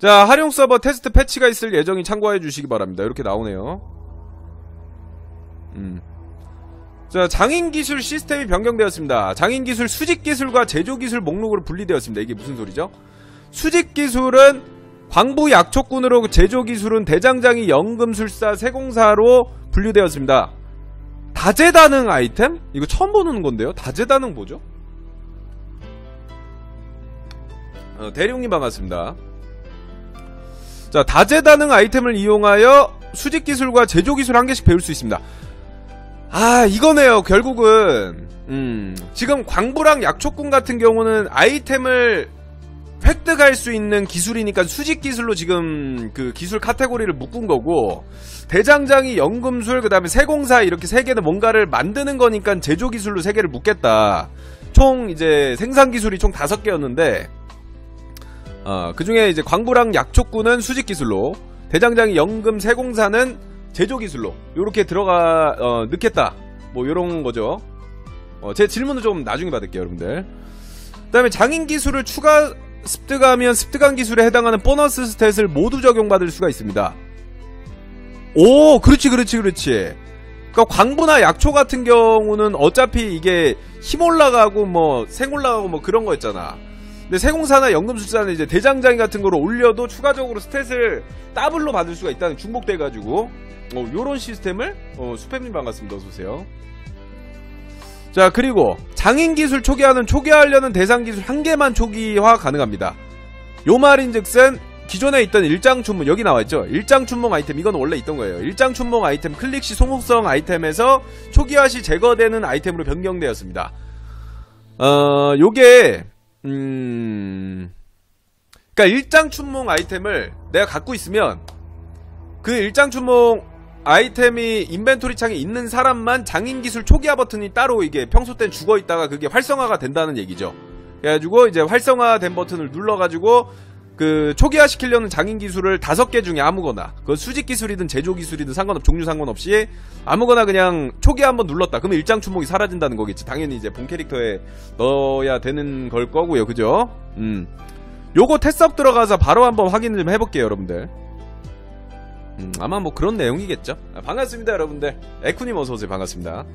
자, 활용 서버 테스트 패치가 있을 예정이 참고해 주시기 바랍니다. 이렇게 나오네요. 음. 자, 장인 기술 시스템이 변경되었습니다. 장인 기술 수직 기술과 제조 기술 목록으로 분리되었습니다. 이게 무슨 소리죠? 수직 기술은 광부 약초꾼으로 제조 기술은 대장장이 연금술사 세공사로 분류되었습니다. 다재다능 아이템? 이거 처음 보는 건데요. 다재다능 뭐죠? 어, 대룡님 반갑습니다. 자, 다재다능 아이템을 이용하여 수직 기술과 제조 기술 한 개씩 배울 수 있습니다. 아, 이거네요. 결국은 음, 지금 광부랑 약초꾼 같은 경우는 아이템을 획득할 수 있는 기술이니까 수직 기술로 지금 그 기술 카테고리를 묶은 거고 대장장이 연금술 그다음에 세공사 이렇게 세 개는 뭔가를 만드는 거니까 제조 기술로 세 개를 묶겠다. 총 이제 생산 기술이 총 다섯 개였는데 어, 그 중에 이제 광부랑 약초꾼은 수직 기술로 대장장이 연금 세공사는 제조 기술로 요렇게 들어가 어, 넣겠다. 뭐 요런 거죠. 어, 제 질문은 좀 나중에 받을게요, 여러분들. 그다음에 장인 기술을 추가 습득하면 습득한 기술에 해당하는 보너스 스탯을 모두 적용받을 수가 있습니다. 오, 그렇지, 그렇지, 그렇지. 그러니까 광부나 약초 같은 경우는 어차피 이게 힘 올라가고 뭐 생 올라가고 뭐 그런 거 있잖아. 근데 세공사나 연금술사는 이제 대장장이 같은 거로 올려도 추가적으로 스탯을 더블로 받을 수가 있다는 중복돼가지고 어, 요런 시스템을 어, 수팸님 반갑습니다. 어서오세요. 자 그리고 장인 기술 초기화는 초기화하려는 대상 기술 한 개만 초기화 가능합니다. 요 말인즉슨 기존에 있던 일장춘몽 여기 나와있죠 일장춘몽 아이템 이건 원래 있던 거예요 일장춘몽 아이템 클릭 시 소모성 아이템에서 초기화 시 제거되는 아이템으로 변경되었습니다 어 요게 음 그니까 일장춘몽 아이템을 내가 갖고 있으면 그 일장춘몽 아이템이 인벤토리 창에 있는 사람만 장인 기술 초기화 버튼이 따로 이게 평소 땐 죽어 있다가 그게 활성화가 된다는 얘기죠. 그래가지고 이제 활성화된 버튼을 눌러가지고 그 초기화 시키려는 장인 기술을 다섯 개 중에 아무거나 그 수직 기술이든 제조 기술이든 상관없 종류 상관없이 아무거나 그냥 초기화 한번 눌렀다. 그러면 일장 추목이 사라진다는 거겠지. 당연히 이제 본 캐릭터에 넣어야 되는 걸 거고요. 그죠? 음. 요거 테스업 들어가서 바로 한번 확인을 좀 해볼게요, 여러분들. 음, 아마 뭐 그런 내용이겠죠. 아, 반갑습니다, 여러분들. 에쿠님 어서오세요. 반갑습니다.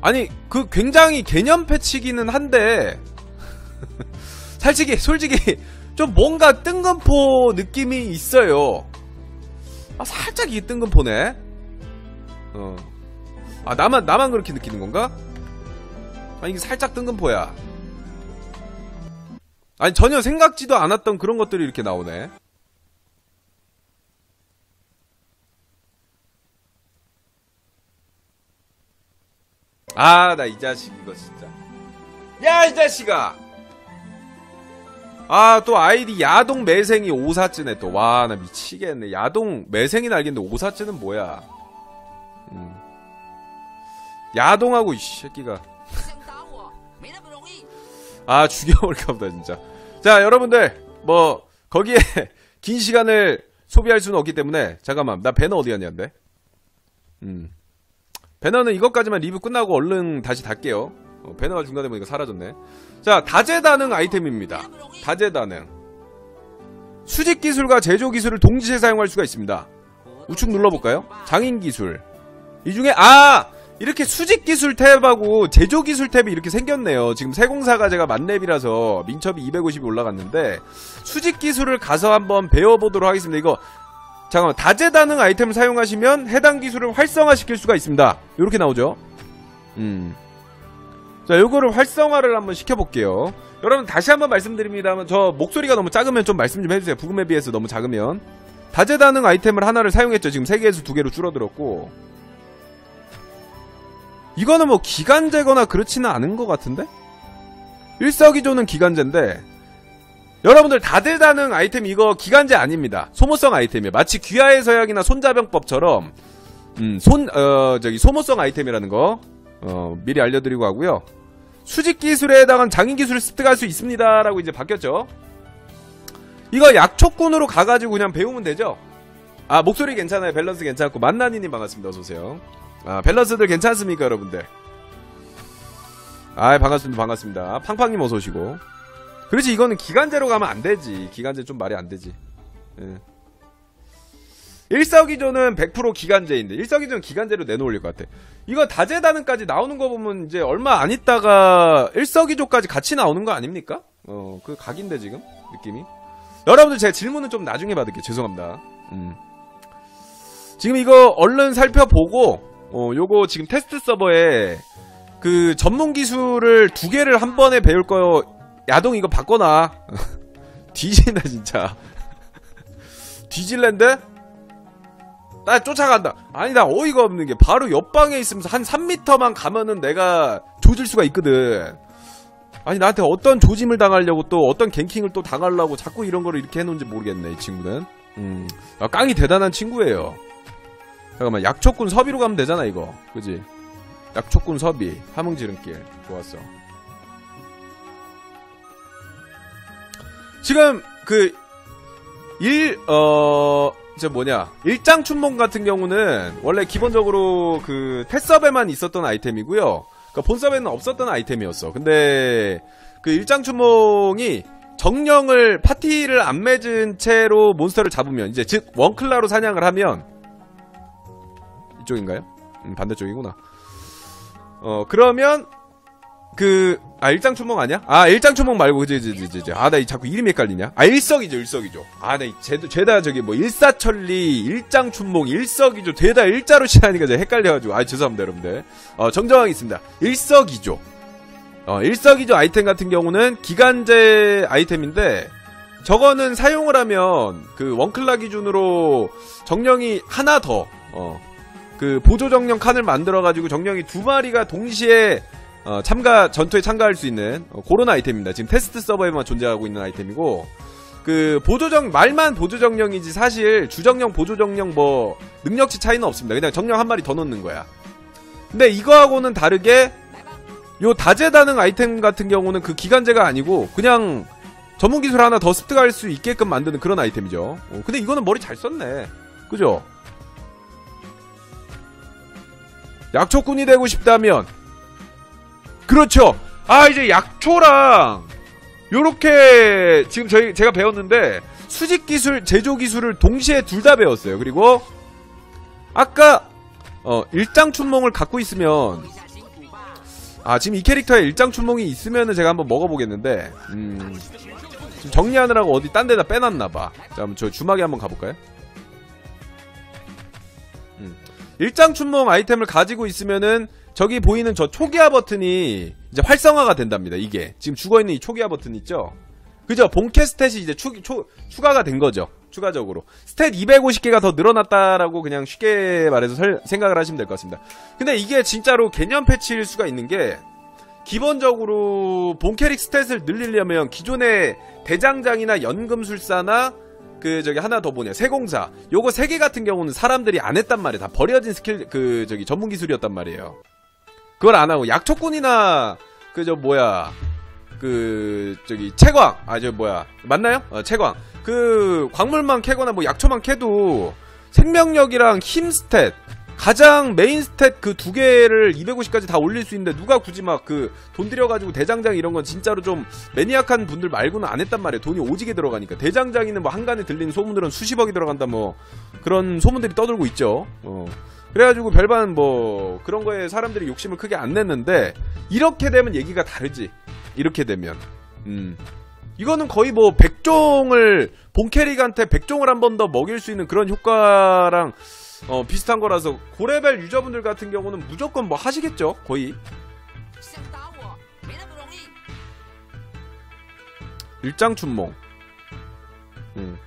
아니, 그 굉장히 개념 패치기는 한데, 솔직히, 솔직히, 좀 뭔가 뜬금포 느낌이 있어요. 아, 살짝 이게 뜬금포네? 어. 아, 나만, 나만 그렇게 느끼는 건가? 아, 이게 살짝 뜬금포야. 아니 전혀 생각지도 않았던 그런 것들이 이렇게 나오네. 아, 나 이 자식 이거 진짜. 야, 이 자식아! 아, 또 아이디 야동 매생이 오사츠네 또. 와, 나 미치겠네. 야동 매생이는 알겠는데 오사츠는 뭐야? 음. 야동하고 이 새끼가. 아 죽여버릴까 보다 진짜 자 여러분들 뭐 거기에 긴 시간을 소비할 수는 없기 때문에 잠깐만 나 배너 어디 갔냐는데 음 배너는 이것까지만 리뷰 끝나고 얼른 다시 닫게요 어, 배너가 중간에 보니까 사라졌네 자 다재다능 아이템입니다 다재다능 수직 기술과 제조 기술을 동시에 사용할 수가 있습니다 우측 눌러볼까요 장인 기술 이 중에 아 이렇게 수직 기술 탭하고 제조 기술 탭이 이렇게 생겼네요. 지금 세공사가 제가 만렙이라서 민첩이 250이 올라갔는데 수직 기술을 가서 한번 배워보도록 하겠습니다. 이거 잠깐만 다재다능 아이템을 사용하시면 해당 기술을 활성화시킬 수가 있습니다. 이렇게 나오죠. 음. 자, 요거를 활성화를 한번 시켜볼게요. 여러분 다시 한번 말씀드립니다만 저 목소리가 너무 작으면 좀 말씀 좀 해주세요. 부금에 비해서 너무 작으면 다재다능 아이템을 하나를 사용했죠. 지금 3개에서 2개로 줄어들었고 이거는 뭐 기간제거나 그렇지는 않은 것 같은데? 일석이조는 기간제인데 여러분들 다들 다능 아이템 이거 기간제 아닙니다. 소모성 아이템이에요. 마치 귀하의 서약이나 손자병법처럼 음, 손, 어, 저기 소모성 아이템이라는 거 어, 미리 알려드리고 하고요. 수직 기술에 해당한 장인 기술을 습득할 수 있습니다라고 이제 바뀌었죠. 이거 약초꾼으로 가가지고 그냥 배우면 되죠. 아 목소리 괜찮아요. 밸런스 괜찮고 만나니님 반갑습니다. 어서 오세요. 아, 밸런스들 괜찮습니까, 여러분들? 아, 반갑습니다, 반갑습니다. 팡팡님 어서 오시고. 그렇지 이거는 기간제로 가면 안 되지. 기간제 좀 말이 안 되지. 예. 일석이조는 100% 기간제인데 일석이조는 기간제로 내놓을 것 같아. 이거 다재다능까지 나오는 거 보면 이제 얼마 안 있다가 일석이조까지 같이 나오는 거 아닙니까? 어, 그 각인데 지금 느낌이. 여러분들 제가 질문은 좀 나중에 받을게요. 죄송합니다. 음. 지금 이거 얼른 살펴보고 어, 요거 지금 테스트 서버에 그 전문 기술을 두 개를 한 번에 배울 거요. 야동 이거 바꿔놔. 뒤진다 진짜. 뒤질랜데? 나 쫓아간다. 아니 나 어이가 없는 게 바로 옆방에 있으면서 한 3m만 가면은 내가 조질 수가 있거든. 아니 나한테 어떤 조짐을 당하려고 또 어떤 갱킹을 또 당하려고 자꾸 이런 거를 이렇게 해놓은지 모르겠네 이 친구는. 음, 아, 깡이 대단한 친구예요. 잠깐만 약초꾼 섭비로 가면 되잖아 이거, 그지? 약초꾼 섭비 함흥지름길 좋았어. 지금 그 일, 어, 저 뭐냐. 일장 춘몽 같은 경우는 원래 기본적으로 그 테서베만 있었던 아이템이고요. 그러니까 본서베는 없었던 아이템이었어. 근데 그 일장 춘몽이 정령을 파티를 안 맺은 채로 몬스터를 잡으면 이제 즉 원클라로 사냥을 하면 이쪽인가요? 음, 반대쪽이구나. 어 그러면 그, 아, 일장춘몽 아니야? 아, 일장춘몽 말고, 그지, 그지, 그지. 아, 나 이 자꾸 이름이 헷갈리냐? 아, 일석이죠, 일석이죠. 아, 나 이, 죄, 죄다 저기 뭐, 일사천리, 일장춘몽, 일석이죠. 죄다 일자로 시하니까 제가 헷갈려가지고. 아, 죄송합니다, 여러분들. 어, 정정하겠습니다. 일석이죠. 어, 일석이조 아이템 같은 경우는 기간제 아이템인데, 저거는 사용을 하면, 그, 원클라 기준으로 정령이 하나 더, 어, 그, 보조 정령 칸을 만들어가지고 정령이 두 마리가 동시에 어, 참가 전투에 참가할 수 있는 어, 그런 아이템입니다. 지금 테스트 서버에만 존재하고 있는 아이템이고 그 보조정 말만 보조정령이지 사실 주정령 보조정령 뭐 능력치 차이는 없습니다. 그냥 정령 한 마리 더 넣는 거야. 근데 이거하고는 다르게 요 다재다능 아이템 같은 경우는 그 기간제가 아니고 그냥 전문 기술 하나 더 습득할 수 있게끔 만드는 그런 아이템이죠. 어, 근데 이거는 머리 잘 썼네. 그죠? 약초꾼이 되고 싶다면 그렇죠. 아 이제 약초랑 요렇게 지금 저희 제가 배웠는데 수직 기술, 제조 기술을 동시에 둘 다 배웠어요. 그리고 아까 어 일장춘몽을 갖고 있으면 아 지금 이 캐릭터에 일장춘몽이 있으면은 제가 한번 먹어보겠는데 음 지금 정리하느라고 어디 딴 데다 빼놨나봐. 자, 한번 저 주막에 한번 가볼까요? 음. 일장춘몽 아이템을 가지고 있으면은 저기 보이는 저 초기화 버튼이 이제 활성화가 된답니다. 이게 지금 죽어 있는 이 초기화 버튼 있죠? 그죠? 본캐 스탯이 이제 추, 추, 추가가 된 거죠. 추가적으로 스탯 250개가 더 늘어났다라고 그냥 쉽게 말해서 설, 생각을 하시면 될 것 같습니다. 근데 이게 진짜로 개념 패치일 수가 있는 게 기본적으로 본 캐릭 스탯을 늘리려면 기존의 대장장이나 연금술사나 그 저기 하나 더 보냐 세공사 요거 세 개 같은 경우는 사람들이 안 했단 말이에요 다 버려진 스킬 그 저기 전문 기술이었단 말이에요 그걸 안 하고 약초꾼이나 그 저 뭐야 그 저기 채광 아 저 뭐야 맞나요? 어, 채광 그 광물만 캐거나 뭐 약초만 캐도 생명력이랑 힘 스탯 가장 메인 스탯 그 두 개를 250까지 다 올릴 수 있는데 누가 굳이 막 그 돈 들여가지고 대장장 이런 건 진짜로 좀 매니악한 분들 말고는 안 했단 말이에요. 돈이 오지게 들어가니까 대장장이는 뭐 한간에 들리는 소문들은 수십억이 들어간다 뭐 그런 소문들이 떠들고 있죠. 어. 그래가지고 별반 뭐 그런 거에 사람들이 욕심을 크게 안 냈는데 이렇게 되면 얘기가 다르지. 이렇게 되면 음. 이거는 거의 뭐 백종을 본캐릭한테 백종을 한 번 더 먹일 수 있는 그런 효과랑 어, 비슷한 거라서 고레벨 유저분들 같은 경우는 무조건 뭐 하시겠죠 거의 일장춘몽 음.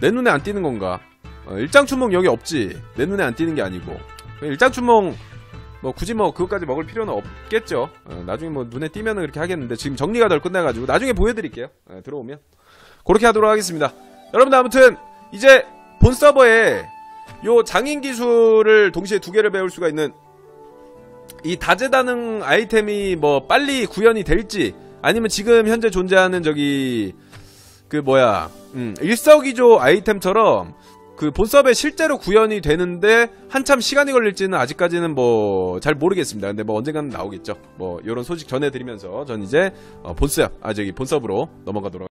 내 눈에 안 띄는 건가 어, 일장춘몽 여기 없지. 내 눈에 안 띄는 게 아니고. 일장춘몽 뭐 굳이 뭐 그것까지 먹을 필요는 없겠죠. 어, 나중에 뭐 눈에 띄면은 그렇게 하겠는데 지금 정리가 덜 끝나가지고 나중에 보여드릴게요. 어, 들어오면. 그렇게 하도록 하겠습니다. 여러분들 아무튼 이제 본 서버에 요 장인 기술을 동시에 두 개를 배울 수가 있는 이 다재다능 아이템이 뭐 빨리 구현이 될지 아니면 지금 현재 존재하는 저기 그 뭐야 음, 일석이조 아이템처럼 그 본섭에 실제로 구현이 되는데 한참 시간이 걸릴지는 아직까지는 뭐 잘 모르겠습니다. 근데 뭐 언젠가는 나오겠죠. 뭐 이런 소식 전해드리면서 전 이제 어, 본섭 아 저기 본섭으로 넘어가도록.